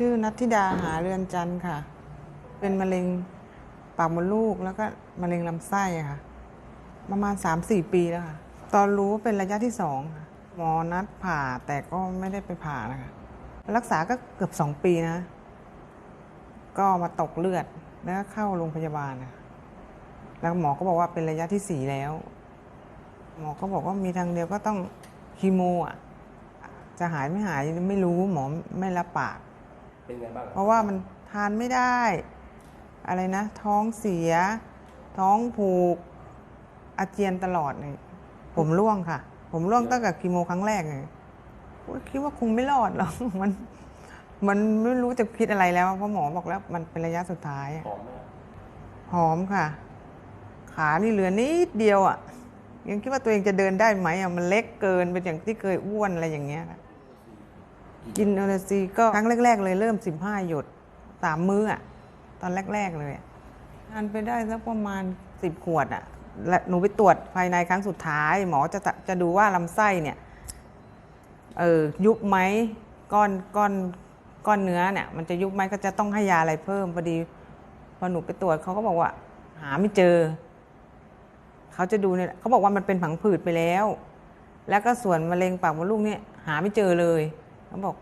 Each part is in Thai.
ชื่อนัทธิดาหาเรือนจันทร์ค่ะ เป็นมะเร็งปากมดลูกแล้วก็มะเร็งลำไส้ค่ะ ประมาณ 3-4 ปีแล้วค่ะ ตอนรู้ว่าเป็นระยะที่สองค่ะหมอนัดผ่าแต่ก็ไม่ได้ไปผ่านะคะ รักษาก็เกือบสองปีนะ ก็มาตกเลือดแล้วก็เข้าโรงพยาบาลนะคะแล้วหมอก็บอกว่าเป็นระยะที่สี่แล้ว หมอก็บอกว่ามีทางเดียวก็ต้องคีโมอะจะหายไม่หายไม่รู้หมอไม่รับปาก เป็นไงบ้างเพราะว่ามันทานไม่ได้ อะไรนะ ท้องเสีย ท้องผูก อาเจียนตลอดเลยผมร่วงค่ะ ผมร่วงตั้งแต่คีโมครั้งแรกเลยโอ๊ยคิดว่าคงไม่รอดหรอกมันมันไม่รู้จะคิดอะไรแล้วเพราะหมอบอกแล้วมันเป็นระยะสุดท้ายอะหอมไหมหอมค่ะ ขานี่เหลือนิดเดียวอะ ยังคิดว่าตัวเองจะเดินได้ไหมอะมันเล็กเกินเป็นอย่างที่เคยอ้วนอะไรอย่างเงี้ยค่ะ กินโอเลซีก็ครั้งแรก ๆ เลยเริ่ม 15 หยดสามมื้ออะตอนแรก ๆ เลยทานไปได้สักประมาณ 10 ขวดอะและหนูไปตรวจภายในครั้งสุดท้าย หมอจะจะจะดูว่าลำไส้เนี่ยเออยุบไหมก้อนก้อนก้อนเนื้อเนี่ย มันจะยุบไหมก็จะต้องให้ยาอะไรเพิ่มพอดีพอหนูไปตรวจเขาก็บอกว่า หาไม่เจอเขาจะดูเนี่ยเขาบอกว่ามันเป็นผังผืดไปแล้ว แล้วก็ส่วนมะเร็งปากมดลูกเนี่ยหาไม่เจอเลย เขาบอก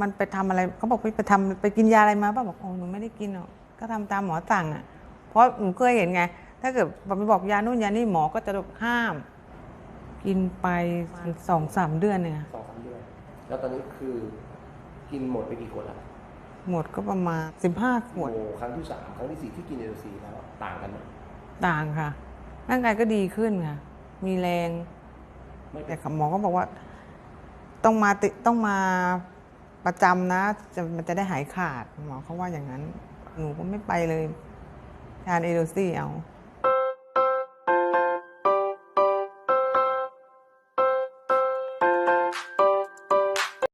มันไปทำอะไรเขาบอกไปไปทำไปกินยาอะไรมาป้าบอกโอ้หนูไม่ได้กินหรอกก็ทำตามหมอสั่งอะ เพราะหนูเคยเห็นไง ถ้าเกิดไปบอกยานู่นยานี่หมอก็จะห้าม กินไปสองสามเดือนเนี่ยสองสามเดือน แล้วตอนนี้คือกินหมดไปกี่ขวดแล้วหมดก็ประมาณสิบห้าขวดโอ้ครั้งที่สามครั้งที่สี่ที่กินเอลซีแล้วต่างกันไหมต่างค่ะร่างกายก็ดีขึ้นค่ะ มีแรงไม่เป็แต่นหมอก็บอกว่า ต้องมาติต้องมาประจำนะจะมันจะได้หายขาดหมอเขาว่าอย่างนั้น หนูก็ไม่ไปเลย ทานเอโดซี่เอา